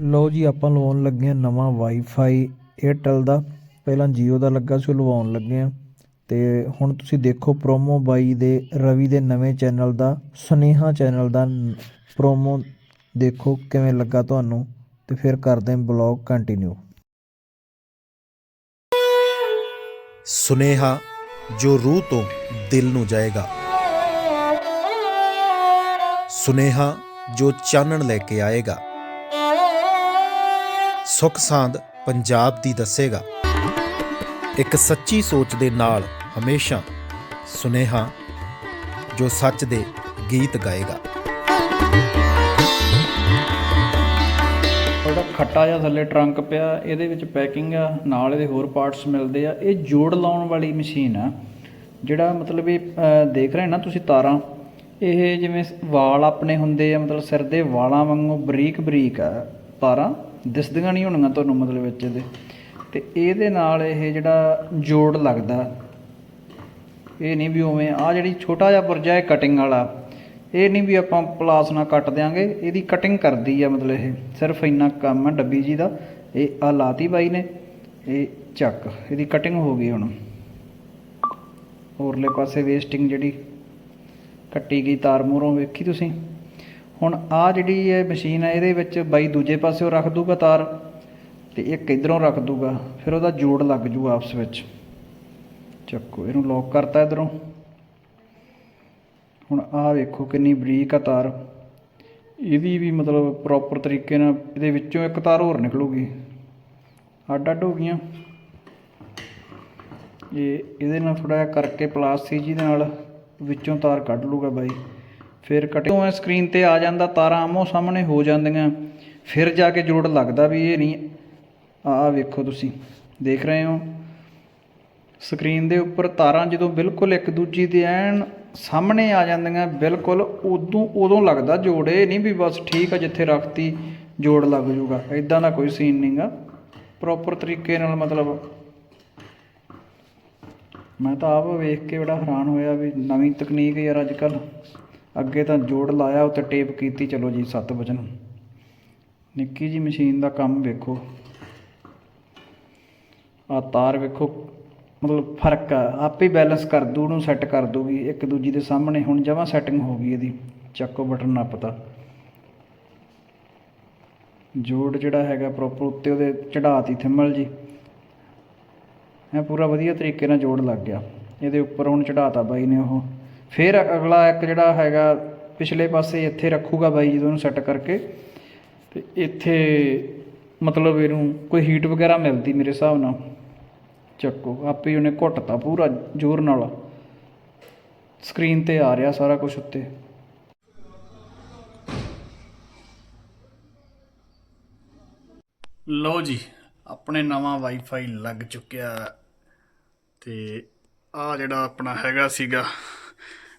ਲਓ ਜੀ, ਆਪਾਂ ਲਵਾਉਣ ਲੱਗੇ ਹਾਂ ਨਵਾਂ ਵਾਈਫਾਈ 에ਅਰਟੈਲ ਦਾ। ਪਹਿਲਾਂ Jio ਦਾ ਲੱਗਾ ਸੀ, ਉਹ ਲਵਾਉਣ ਲੱਗੇ ਹਾਂ। ਤੇ ਹੁਣ ਤੁਸੀਂ ਦੇਖੋ ਪ੍ਰੋਮੋ ਬਾਈ ਦੇ, ਰਵੀ ਦੇ ਨਵੇਂ ਚੈਨਲ ਦਾ, ਸੁਨੇਹਾ ਚੈਨਲ ਦਾ ਪ੍ਰੋਮੋ ਦੇਖੋ ਕਿਵੇਂ ਲੱਗਾ ਤੁਹਾਨੂੰ। ਤੇ ਫਿਰ ਕਰਦੇ ਹਾਂ ਬਲੌਗ ਕੰਟੀਨਿਊ ਸੁਨੇਹਾ ਜੋ ਰੂਹ ਤੋਂ ਦਿਲ ਨੂੰ ਜਾਏਗਾ। ਸੁਨੇਹਾ ਜੋ ਚਾਨਣ ਲੈ ਕੇ ਆਏਗਾ। ਸੁਖ ਸਾਂਦ ਪੰਜਾਬ ਦੀ ਦੱਸੇਗਾ। ਇੱਕ ਸੱਚੀ ਸੋਚ ਦੇ ਨਾਲ ਹਮੇਸ਼ਾ ਸੁਨੇਹਾ ਜੋ ਸੱਚ ਦੇ ਗੀਤ ਗਾਏਗਾ। ਥੋੜਾ ਖੱਟਾ ਜਿਹਾ ਥੱਲੇ ਟਰੰਕ ਪਿਆ, ਇਹਦੇ ਵਿੱਚ ਪੈਕਿੰਗ ਆ, ਨਾਲ ਇਹਦੇ ਹੋਰ ਪਾਰਟਸ ਮਿਲਦੇ ਆ। ਇਹ ਜੋੜ ਲਾਉਣ ਵਾਲੀ ਮਸ਼ੀਨ ਆ, ਜਿਹੜਾ ਮਤਲਬ ਇਹ ਦੇਖ ਰਹੇ ਨਾ ਤੁਸੀਂ ਤਾਰਾਂ, ਇਹ ਜਿਵੇਂ ਵਾਲ ਆਪਣੇ ਹੁੰਦੇ ਆ, ਮਤਲਬ ਸਿਰ ਦੇ ਵਾਲਾਂ ਵਾਂਗੂ ਬਰੀਕ ਬਰੀਕ ਆ ਤਾਰਾਂ। ਦਿਸਦੀਆਂ ਨਹੀਂ ਹੋਣਗੀਆਂ ਤੁਹਾਨੂੰ ਮਤਲਬ ਵਿੱਚ ਇਹਦੇ। ਤੇ ਇਹਦੇ ਨਾਲ ਇਹ ਜਿਹੜਾ ਜੋੜ ਲੱਗਦਾ, ਇਹ ਨਹੀਂ ਵੀ ਉਵੇਂ ਆ ਜਿਹੜੀ ਛੋਟਾ ਜਿਹਾ ਪੁਰਜਾ ਹੈ ਕਟਿੰਗ ਵਾਲਾ, ਇਹ ਨਹੀਂ ਵੀ ਆਪਾਂ ਪਲਾਸ ਨਾਲ ਕੱਟ ਦਿਆਂਗੇ, ਇਹਦੀ ਕਟਿੰਗ ਕਰਦੀ ਆ ਮਤਲਬ ਇਹ, ਸਿਰਫ ਇੰਨਾ ਕੰਮ ਆ ਡੱਬੀ ਜੀ ਦਾ, ਇਹ ਆ ਲਾਤੀ ਬਾਈ ਨੇ, ਇਹ ਚੱਕ, ਇਹਦੀ ਕਟਿੰਗ ਹੋ ਗਈ ਹੁਣ। ਹੋਰਲੇ ਪਾਸੇ ਵੇਸਟਿੰਗ ਜਿਹੜੀ ਕੱਟੀ ਗਈ ਤਾਰ ਮੂਰੋਂ ਵੇਖੀ ਤੁਸੀਂ? ਹੁਣ ਆ ਜਿਹੜੀ ਇਹ ਮਸ਼ੀਨ ਹੈ ਇਹਦੇ ਵਿੱਚ ਬਾਈ ਦੂਜੇ ਪਾਸਿਓਂ ਰੱਖ ਦੂਗਾ ਤਾਰ ਤੇ ਇੱਕ ਇਧਰੋਂ ਰੱਖ ਦੂਗਾ, ਫਿਰ ਉਹਦਾ ਜੋੜ ਲੱਗ ਜੂ ਆਪਸ ਵਿੱਚ। ਚੱਕੋ, ਇਹਨੂੰ ਲੌਕ ਕਰਤਾ ਇਧਰੋਂ। ਹੁਣ ਆਹ ਵੇਖੋ ਕਿੰਨੀ ਬਰੀਕ ਆ ਤਾਰ। ਇਹਦੀ ਵੀ ਮਤਲਬ ਪ੍ਰੋਪਰ ਤਰੀਕੇ ਨਾਲ ਇਹਦੇ ਵਿੱਚੋਂ ਇੱਕ ਤਾਰ ਹੋਰ ਨਿਕਲੂਗੀ। ਅੱਡ ਅੱਡ ਹੋ ਗਈਆਂ। ਇਹ, ਇਹਦੇ ਨਾਲ ਥੋੜਾ ਜਿਹਾ ਕਰਕੇ ਪਲਾਸਟਿਕ ਜੀ ਦੇ ਨਾਲ ਵਿੱਚੋਂ ਤਾਰ ਕੱਢ ਲੂਗਾ ਬਾਈ। ਫਿਰ ਕਟਿੰਗ ਐ ਸਕਰੀਨ ਤੇ ਆ ਜਾਂਦਾ, ਤਾਰਾਂ ਆਮੋ ਸਾਹਮਣੇ ਹੋ ਜਾਂਦੀਆਂ। ਫਿਰ ਜਾ ਕੇ ਜੋੜ ਲੱਗਦਾ ਵੀ ਇਹ ਨਹੀਂ ਆਹ ਵੇਖੋ ਤੁਸੀਂ, ਦੇਖ ਰਹੇ ਹੋ? ਸਕਰੀਨ ਦੇ ਉੱਪਰ ਤਾਰਾਂ ਜਦੋਂ ਬਿਲਕੁਲ ਇੱਕ ਦੂਜੀ ਦੇ ਐਨ ਸਾਹਮਣੇ ਆ ਜਾਂਦੀਆਂ, ਬਿਲਕੁਲ ਉਦੋਂ ਉਦੋਂ ਲੱਗਦਾ ਜੋੜ, ਇਹ ਨਹੀਂ ਵੀ ਬਸ ਠੀਕ ਆ ਜਿੱਥੇ ਰੱਖਤੀ, ਜੋੜ ਲੱਗ ਜੂਗਾ। ਇਦਾਂ ਦਾ ਕੋਈ ਸੀਨ ਨਹੀਂਗਾ ਪ੍ਰੋਪਰ ਤਰੀਕੇ ਨਾਲ ਮਤਲਬ ਮੈਂ ਤਾਂ ਆਪ ਵੇਖ ਕੇ ਬੜਾ ਹੈਰਾਨ ਹੋਇਆ ਵੀ ਨਵੀਂ ਤਕਨੀਕ ਯਾਰ ਅੱਜ ਕੱਲ੍ਹ ਅੱਗੇ ਤਾਂ ਜੋੜ ਲਾਇਆ, ਉੱਤੇ ਟੇਪ ਕੀਤੀ, ਚਲੋ ਜੀ, ਸੱਤ ਵਜਨ। ਨਿੱਕੀ ਜੀ ਮਸ਼ੀਨ ਦਾ ਕੰਮ ਵੇਖੋ। ਆ ਤਾਰ ਵੇਖੋ, ਮਤਲਬ ਫ਼ਰਕ ਆ। ਆਪੇ ਬੈਲੈਂਸ ਕਰ ਦੂ, ਉਹਨੂੰ ਸੈੱਟ ਕਰ ਦੂਗੀ। ਇੱਕ ਦੂਜੀ ਦੇ ਸਾਹਮਣੇ ਹੁਣ ਜਮਾਂ ਸੈਟਿੰਗ ਹੋ ਗਈ ਇਹਦੀ। ਚੱਕੋ ਬਟਨ ਨੱਪਤਾ ਜੋੜ ਜਿਹੜਾ ਹੈਗਾ ਪ੍ਰੋਪਰ ਉੱਤੇ ਉਹਦੇ ਚੜਾਤੀ ਥੰਮਲ ਜੀ। ਇਹ ਪੂਰਾ ਵਧੀਆ ਤਰੀਕੇ ਨਾਲ ਜੋੜ ਲੱਗ ਗਿਆ। ਇਹਦੇ ਉੱਪਰ ਹੁਣ ਚੜਾਤਾ ਬਾਈ ਨੇ ਉਹ। ਫਿਰ ਅਗਲਾ ਇੱਕ ਜਿਹੜਾ ਹੈਗਾ ਪਿਛਲੇ ਪਾਸੇ ਇੱਥੇ ਰੱਖੂਗਾ ਬਾਈ ਜਦੋਂ ਉਹਨੂੰ ਸੈੱਟ ਕਰਕੇ ਤੇ ਇੱਥੇ ਮਤਲਬ ਇਹਨੂੰ ਕੋਈ ਹੀਟ ਵਗੈਰਾ ਮਿਲਦੀ ਮੇਰੇ ਹਿਸਾਬ ਨਾਲ। ਚੱਕੋ, ਆਪੇ ਹੀ ਉਹਨੇ ਘੁੱਟਤਾ ਪੂਰਾ ਜ਼ੋਰ ਨਾਲ। ਸਕਰੀਨ ਤੇ ਆ ਰਿਹਾ ਸਾਰਾ ਕੁਝ ਉੱਤੇ। ਲਓ ਜੀ, ਆਪਣੇ ਨਵਾਂ ਵਾਈਫਾਈ ਲੱਗ ਚੁੱਕਿਆ ਤੇ ਆ ਜਿਹੜਾ ਆਪਣਾ ਹੈਗਾ ਸੀਗਾ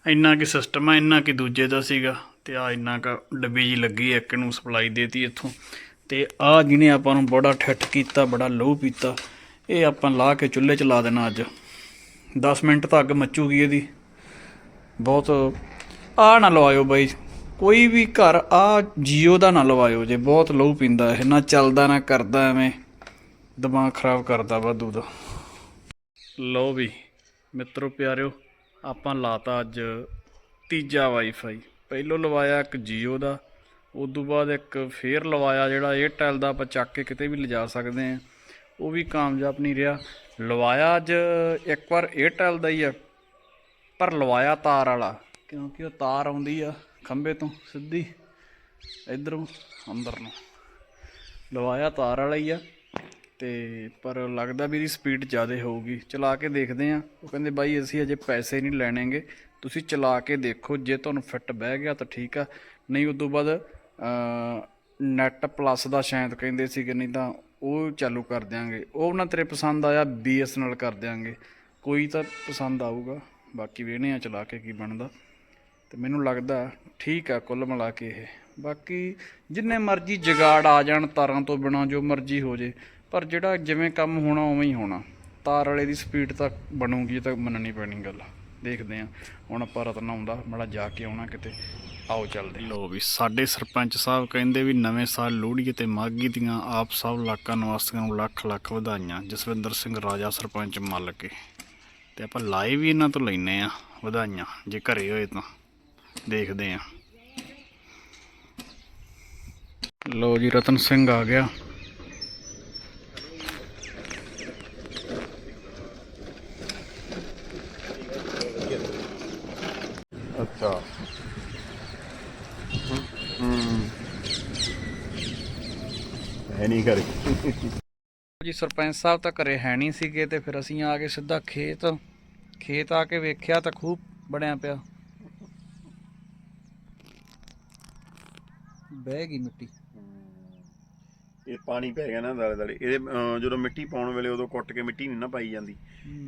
ਇੰਨਾ ਕਿ ਸਿਸਟਮ ਆ, ਇੰਨਾ ਕਿ ਦੂਜੇ ਦਾ ਸੀਗਾ ਤੇ ਆ ਇੰਨਾ ਕ ਡੱਬੀ ਜੀ ਲੱਗੀ ਇੱਕ ਨੂੰ ਸਪਲਾਈ ਦੇਤੀ ਇੱਥੋਂ। ਤੇ ਆ ਜਿਹਨੇ ਆਪਾਂ ਨੂੰ ਬੜਾ ਠੱਠ ਕੀਤਾ, ਬੜਾ ਲੋਹ ਪੀਤਾ, ਇਹ ਆਪਾਂ ਲਾ ਕੇ ਚੁੱਲ੍ਹੇ 'ਚ ਲਾ ਦੇਣਾ ਅੱਜ। 10 ਮਿੰਟ ਤੱਕ ਮੱਚੂਗੀ ਇਹਦੀ। ਬਹੁਤ ਆ ਨਾ ਲਵਾਇਓ ਬਾਈ, ਕੋਈ ਵੀ ਘਰ ਆ ਜੀਓ ਦਾ ਨਾ ਲਵਾਇਓ ਜੇ ਬਹੁਤ ਲਹੂ ਪੀਂਦਾ ਇਹ, ਨਾ ਚੱਲਦਾ, ਨਾ ਕਰਦਾ ਐਵੇਂ। ਦਿਮਾਗ ਖਰਾਬ ਕਰਦਾ ਵਾਧੂ ਦਾ। ਲਓ ਵੀ, ਮਿੱਤਰੋ ਪਿਆਰਿਓ ਆਪਾਂ ਲਾਤਾ ਅੱਜ ਤੀਜਾ ਵਾਈਫਾਈ ਪਹਿਲੋਂ ਲਵਾਇਆ ਇੱਕ ਜੀਓ ਦਾ ਉਸ ਤੋਂ ਬਾਅਦ ਇੱਕ ਫੇਰ ਲਵਾਇਆ ਜਿਹੜਾ 에ਅਰਟੈਲ ਦਾ ਆਪਾਂ ਚੱਕ ਕੇ ਕਿਤੇ ਵੀ ਲਿਜਾ ਸਕਦੇ ਆ ਉਹ ਵੀ ਕਾਮਯਾਬ ਨਹੀਂ ਰਿਹਾ। ਲਵਾਇਆ ਅੱਜ ਇੱਕ ਵਾਰ 에ਅਰਟੈਲ ਦਾ ਹੀ ਆ, ਪਰ ਲਵਾਇਆ ਤਾਰ ਵਾਲਾ, ਕਿਉਂਕਿ ਉਹ ਤਾਰ ਆਉਂਦੀ ਆ ਖੰਭੇ ਤੋਂ ਸਿੱਧੀ, ਇਧਰੋਂ ਅੰਦਰ। ਨੂੰ ਲਵਾਇਆ ਤਾਰ ਵਾਲਾ ਹੀ ਆ। ਤੇ ਪਰ ਲੱਗਦਾ ਵੀ ਇਹਦੀ ਸਪੀਡ ਜ਼ਿਆਦਾ ਹੋਊਗੀ। ਚਲਾ ਕੇ ਦੇਖਦੇ ਆ ਉਹ ਕਹਿੰਦੇ, ਬਾਈ, ਅਸੀਂ ਅਜੇ ਪੈਸੇ ਨਹੀਂ ਲੈਣੇਗੇ। ਤੁਸੀਂ ਚਲਾ ਕੇ ਦੇਖੋ। ਜੇ ਤੁਹਾਨੂੰ ਫਿੱਟ ਬਹਿ ਗਿਆ ਤਾਂ ਠੀਕ ਆ। ਨਹੀਂ ਉਸ ਤੋਂ ਬਾਅਦ ਨੈਟ ਪਲੱਸ ਦਾ ਸ਼ਾਇਦ ਕਹਿੰਦੇ ਸੀ ਕਿ ਨਹੀਂ ਤਾਂ ਉਹ ਚਾਲੂ ਕਰ ਦਿਆਂਗੇ। ਉਹ ਨਾ ਤੇਰੇ ਪਸੰਦ ਆਇਆ ਬੀਐਸਐਨਐਲ ਕਰ ਦਿਆਂਗੇ। ਕੋਈ ਤਾਂ ਪਸੰਦ ਆਊਗਾ। ਬਾਕੀ ਵੇਹਨੇ ਆ ਚਲਾ ਕੇ ਕੀ ਬਣਦਾ। ਤੇ ਮੈਨੂੰ ਲੱਗਦਾ ਠੀਕ ਆ ਕੁੱਲ ਮਿਲਾ ਕੇ ਇਹ। ਬਾਕੀ ਜਿੰਨੇ ਮਰਜ਼ੀ ਜਗਾੜ ਆ ਜਾਣ, ਤਾਰਾਂ ਤੋਂ ਬਿਨਾ ਜੋ ਮਰਜ਼ੀ ਹੋ ਜੇ। ਪਰ ਜਿਹੜਾ ਜਿਵੇਂ ਕੰਮ ਹੋਣਾ ਉਵੇਂ ਹੀ ਹੋਣਾ। ਤਾਰ ਵਾਲੇ ਦੀ ਸਪੀਡ ਤਾਂ ਬਣੂਗੀ ਤਾਂ ਮੰਨਣੀ ਪੈਣੀ ਗੱਲ। ਦੇਖਦੇ ਆ ਹੁਣ ਆਪਾਂ ਰਤਨ ਆਉਂਦਾ, ਮੜਾ ਜਾ ਕੇ ਆਉਣਾ ਕਿਤੇ। ਆਓ ਚੱਲਦੇ ਲੋ ਵੀ, ਸਾਡੇ ਸਰਪੰਚ ਸਾਹਿਬ ਕਹਿੰਦੇ ਵੀ ਨਵੇਂ ਸਾਲ ਲੋਹੜੀ ਤੇ ਮਾਘੀ ਦੀਆਂ ਆਪ ਸਭ ਇਲਾਕਾ ਨਿਵਾਸੀਆਂ ਨੂੰ ਲੱਖ ਲੱਖ ਵਧਾਈਆਂ। ਜਸਵਿੰਦਰ ਸਿੰਘ ਰਾਜਾ, ਸਰਪੰਚ ਮੱਲ ਕੇ ਤੇ ਆਪਾਂ ਲਾਈਵ ਵੀ ਇਹਨਾਂ ਤੋਂ ਲੈਨੇ ਆ ਵਧਾਈਆਂ, ਜੇ ਘਰੇ ਹੋਏ ਤਾਂ। ਦੇਖਦੇ ਆ ਲੋ ਜੀ, ਰਤਨ ਸਿੰਘ ਆ ਗਿਆ। ਅੱਛਾ। ਹੂੰ ਹੈ ਨਹੀਂ ਕਰੇ। ਜੀ ਸਰਪੰਚ ਸਾਹਿਬ ਤਾਂ ਘਰੇ ਹੈ ਨਹੀਂ ਸੀਗੇ ਤੇ ਫਿਰ ਅਸੀਂ ਆ ਕੇ ਸਿੱਧਾ ਖੇਤ ਖੇਤ ਆ ਕੇ ਵੇਖਿਆ ਤਾਂ ਖੂਬ ਬਣਿਆ ਪਿਆ। ਬਹਿ ਗਈ ਮਿੱਟੀ। ਇਹ ਪਾਣੀ ਪੈ ਗਿਆ ਨਾ ਦਾਲੇ ਦਾਲੇ। ਇਹਦੇ ਅਹ, ਜਦੋਂ ਮਿੱਟੀ ਪਾਉਣ ਵੇਲੇ ਉਦੋਂ ਕੁੱਟ ਕੇ ਮਿੱਟੀ ਨਹੀਂ ਨਾ ਪਾਈ ਜਾਂਦੀ।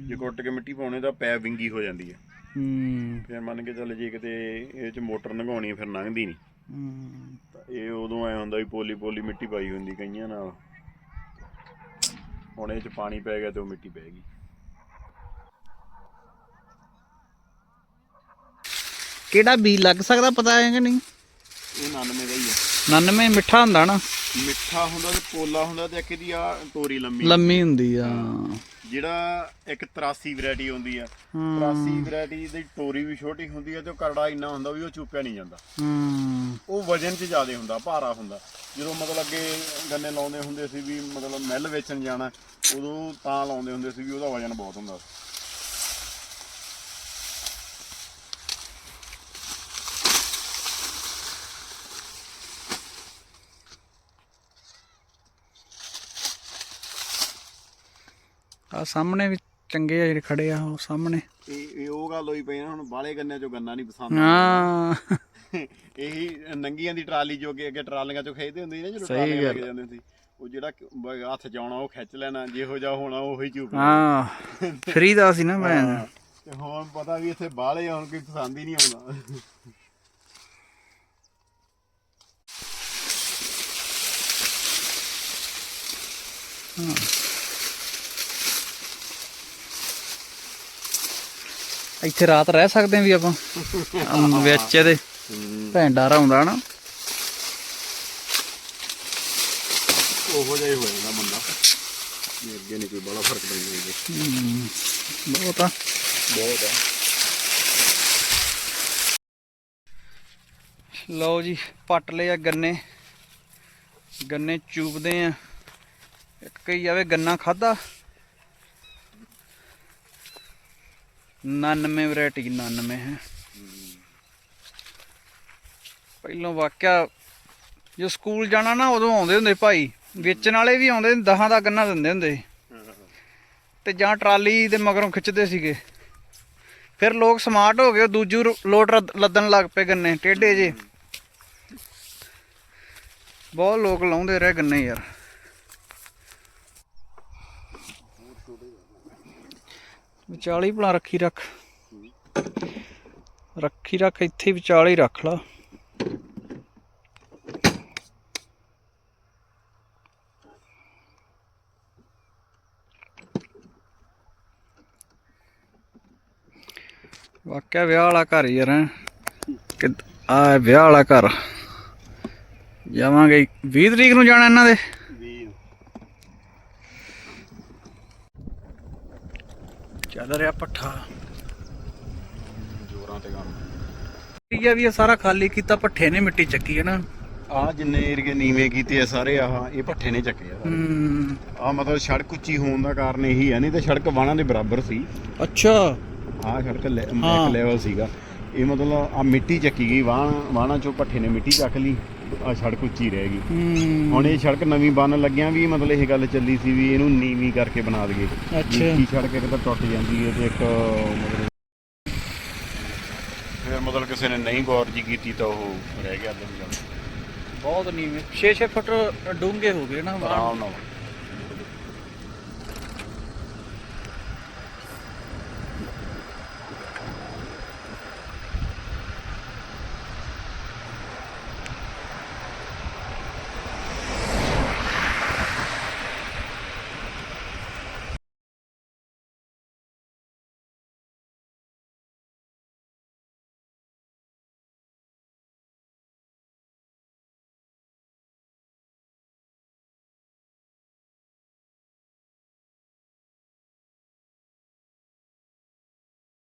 ਜੇ ਕੁੱਟ ਕੇ ਮਿੱਟੀ ਪਾਉਣੇ ਤਾਂ ਪੈ ਵਿੰਗੀ ਹੋ ਜਾਂਦੀ ਹੈ। ਹੂੰ। ਫਿਰ ਮੰਨ ਕੇ ਚੱਲ ਜੇ ਕਿਤੇ ਇਹ ਚ ਮੋਟਰ ਲੰਘਾਉਣੀ ਫਿਰ ਲੰਘਦੀ ਨਹੀਂ ਹੂੰ। ਤਾਂ ਇਹ ਉਦੋਂ ਐ ਹੁੰਦਾ ਵੀ ਪੋਲੀ ਪੋਲੀ ਮਿੱਟੀ ਪਾਈ ਹੁੰਦੀ ਕਈਆਂ ਨਾਲ। ਹੁਣ ਇਹ ਚ ਪਾਣੀ ਪੈ ਗਿਆ ਤੇ ਉਹ ਮਿੱਟੀ ਪੈ ਗਈ। ਕਿਹੜਾ ਬੀ ਲੱਗ ਸਕਦਾ ਪਤਾ ਹੈ ਕਿ ਨਹੀਂ? ਇਹ 99 ਦਾ ਹੀ ਆ। 99 ਮਿੱਠਾ ਹੁੰਦਾ ਨਾ। ਮਿੱਠਾ ਹੁੰਦਾ ਤੇ ਪੋਲਾ ਹੁੰਦਾ ਤੇ ਇੱਕ ਇਹਦੀ ਆ ਤੋਰੀ ਲੰਮੀ ਲੰਮੀ ਹੁੰਦੀ ਆ। ਜਿਹੜਾ ਇੱਕ 83 ਵੈਰਾਈਟੀ ਹੁੰਦੀ ਆ। ਹੂੰ। 83 ਵੈਰਾਈਟੀ ਦੀ ਟੋਰੀ ਵੀ ਛੋਟੀ ਹੁੰਦੀ ਆ ਤੇ ਉਹ ਕਰੜਾ ਇੰਨਾ ਹੁੰਦਾ ਵੀ ਉਹ ਚੁੱਪਿਆ ਨਹੀਂ ਜਾਂਦਾ। ਹੂੰ। ਉਹ ਵਜਨ 'ਚ ਜ਼ਿਆਦਾ ਹੁੰਦਾ ਭਾਰਾ ਹੁੰਦਾ। ਜਦੋਂ ਮਤਲਬ ਅੱਗੇ ਗੰਨੇ ਲਾਉਂਦੇ ਹੁੰਦੇ ਸੀ ਵੀ ਮਤਲਬ ਮਿੱਲ ਵੇਚਣ ਜਾਣਾ ਉਦੋਂ ਤਾਂ ਲਾਉਂਦੇ ਹੁੰਦੇ ਸੀ ਵੀ ਉਹਦਾ ਵਜਨ ਬਹੁਤ ਹੁੰਦਾ ਸੀ। ਆ ਸਾਹਮਣੇ ਵੀ ਚੰਗੇ ਆ ਜਿਹੜੇ ਖੜੇ ਆ ਉਹ ਸਾਹਮਣੇ। ਇਹ ਇਹ ਉਹ ਗੱਲ ਹੋਈ ਪਈ ਨਾ ਹੁਣ ਬਾਲੇ ਗੰਨਿਆਂ 'ਚੋਂ ਗੰਨਾ ਨਹੀਂ ਪਸੰਦ ਹਾਂ। ਇਹੀ ਨੰਗੀਆਂ ਦੀ ਟਰਾਲੀ ਜੋ ਅੱਗੇ ਅੱਗੇ ਟਰਾਲੀਆਂ 'ਚੋਂ ਖਿੱਚਦੇ ਹੁੰਦੇ ਸੀ ਨਾ ਜਦੋਂ ਸਹੀ ਟਰਾਲੀਆਂ ਲੈ ਗੱਲ। ਕੇ ਜਾਂਦੇ ਸੀ ਉਹ ਜਿਹੜਾ ਕ- ਬ- ਹੱਥ 'ਚ ਆਉਣਾ ਉਹ ਖਿੱਚ ਲੈਣਾ ਜਿਹੋ ਜਿਹਾ ਹੋਣਾ ਉਹੀ ਚੂਪ ਹਾਂ ਫਰੀ ਦਾ ਸੀ ਨਾ ਮੈਂ ਤੇ ਹੁਣ ਪਤਾ ਵੀ ਇੱਥੇ ਬਾਹਲੇ ਹੁਣ ਕੋਈ ਪਸੰਦ ਹੀ ਨਹੀਂ ਆਉਂਦਾ। ਇੱਥੇ ਰਾਤ ਰਹਿ ਸਕਦੇ ਆ ਵੀ ਆਪਾਂ। ਅਮ, ਵਿੱਚ ਇਹਦੇ ਭੈਂਡਾਰ ਆਉਂਦਾ ਨਾ। ਉਹੋ ਜਿਹਾ ਹੀ ਹੋ ਜਾਂਦਾ ਬੰਦਾ। ਇਹ ਅੱਗੇ ਨਹੀਂ ਕੋਈ ਬੜਾ ਫ਼ਰਕ ਪੈਂਦਾ ਇਹਦੇ ਬਹੁਤ ਆ। ਬਹੁਤ ਆ। ਲਓ ਜੀ ਪੱਟ ਲਏ ਆ ਗੰਨੇ। ਗੰਨੇ ਚੂਪਦੇ ਆ। ਇੱਕ ਕਈ ਜਾਵੇ ਗੰਨਾ ਖਾਦਾ 99 ਵੈਰਾਈਟੀ 99 ਹੈ। ਪਹਿਲੋਂ ਵਾਕਿਆ ਜੋ ਸਕੂਲ ਜਾਣਾ ਨਾ, ਉਦੋਂ ਆਉਂਦੇ ਹੁੰਦੇ ਭਾਈ। ਵੇਚਣ ਵਾਲੇ ਵੀ ਆਉਂਦੇ ਦਹਾਂ ਦਾ ਗੰਨਾ ਦਿੰਦੇ ਹੁੰਦੇ। ਤੇ ਜਾਂ ਟਰਾਲੀ ਦੇ ਮਗਰੋਂ ਖਿੱਚਦੇ ਸੀਗੇ। ਫਿਰ ਲੋਕ ਸਮਾਰਟ ਹੋ ਗਏ, ਉਹ ਦੂਜੂ ਲੋਟ ਲੱਦਣ ਲੱਗ ਪਏ ਗੰਨੇ, ਟੇਢੇ ਜੇ। ਬਹੁਤ ਲੋਕ ਲਾਉਂਦੇ ਰਹੇ ਗੰਨੇ ਯਾਰ। ਵਿਚਾਲੀ ਭਲਾ ਰੱਖੀ ਰੱਖ। ਰੱਖੀ ਰੱਖ, ਇੱਥੇ ਵਿਚਾਲੇ ਹੀ ਰੱਖ ਲਾ। ਵਾਕਿਆ ਵਿਆਹ ਵਾਲਾ ਘਰ ਯਾਰ ਹੈਂ। ਕਿ ਆ ਵਿਆਹ ਵਾਲਾ ਘਰ। ਜਾਵਾਂਗੇ 20 ਤਰੀਕ ਨੂੰ ਜਾਣਾ ਇਹਨਾਂ ਦੇ। ਰਿਹਾ ਪੱਠਾ। ਜੋਰਾਂ ਤੇ ਕੰਮ। ਠੀਕ ਹੈ ਵੀ ਇਹ ਸਾਰਾ ਖਾਲੀ ਕੀਤਾ ਪੱਠੇ ਨੇ ਮਿੱਟੀ ਚੱਕੀ ਹੈ ਨਾ। ਆ ਜਿੰਨੇ ਏਰੀਏ ਨੀਵੇਂ ਕੀਤੇ ਆ ਸਾਰੇ ਆਹ ਇਹ ਪੱਠੇ ਨੇ ਚੱਕੇ ਆ। ਆ ਮਤਲਬ ਸੜਕ ਉੱਚੀ ਹੋਣ ਦਾ ਕਾਰਨ ਇਹੀ ਹੈ ਨਹੀਂ ਤਾਂ ਸੜਕ ਵਾਣਾ ਦੇ ਬਰਾਬਰ ਸੀ। ਅੱਛਾ। ਆਹ ਸੜਕ ਲੈਵਲ ਸੀਗਾ। ਇਹ ਮਤਲਬ ਆ ਮਿੱਟੀ ਚੱਕੀ ਗਈ ਵਾਣ ਵਾਣਾ ਚੋਂ ਪੱਠੇ ਨੇ ਮਿੱਟੀ ਚੱਕ ਲਈ। ਆ ਸੜਕ ਉੱਚੀ ਰਹਿ ਗਈ। ਹੁਣ ਇਹ ਸੜਕ ਨਵੀਂ ਬਣਨ ਲੱਗਿਆਂ ਵੀ ਮਤਲਬ ਇਹ ਗੱਲ ਚੱਲੀ ਸੀ ਵੀ ਇਹਨੂੰ ਨੀਵੀਂ ਕਰਕੇ ਬਣਾ ਦਈਏ। ਅੱਛਾ। ਸੜਕ ਇੱਕ ਤਾਂ ਟੁੱਟ ਜਾਂਦੀ ਹੈ ਤੇ ਇੱਕ ਮਤਲਬ ਫਿਰ ਮਤਲਬ ਕਿਸੇ ਨੇ ਨਹੀਂ ਗੌਰ ਜੀ ਕੀਤੀ ਤਾਂ ਉਹ ਰਹਿ ਗਿਆ ਅੱਧੇ ਨੂੰ ਬਹੁਤ ਨੀਵੇਂ। 6-6 ਫੁੱਟ ਡੂੰਘੇ ਹੋ ਗਏ ਨਾ। ਆਰਾਮ ਨਾਲ।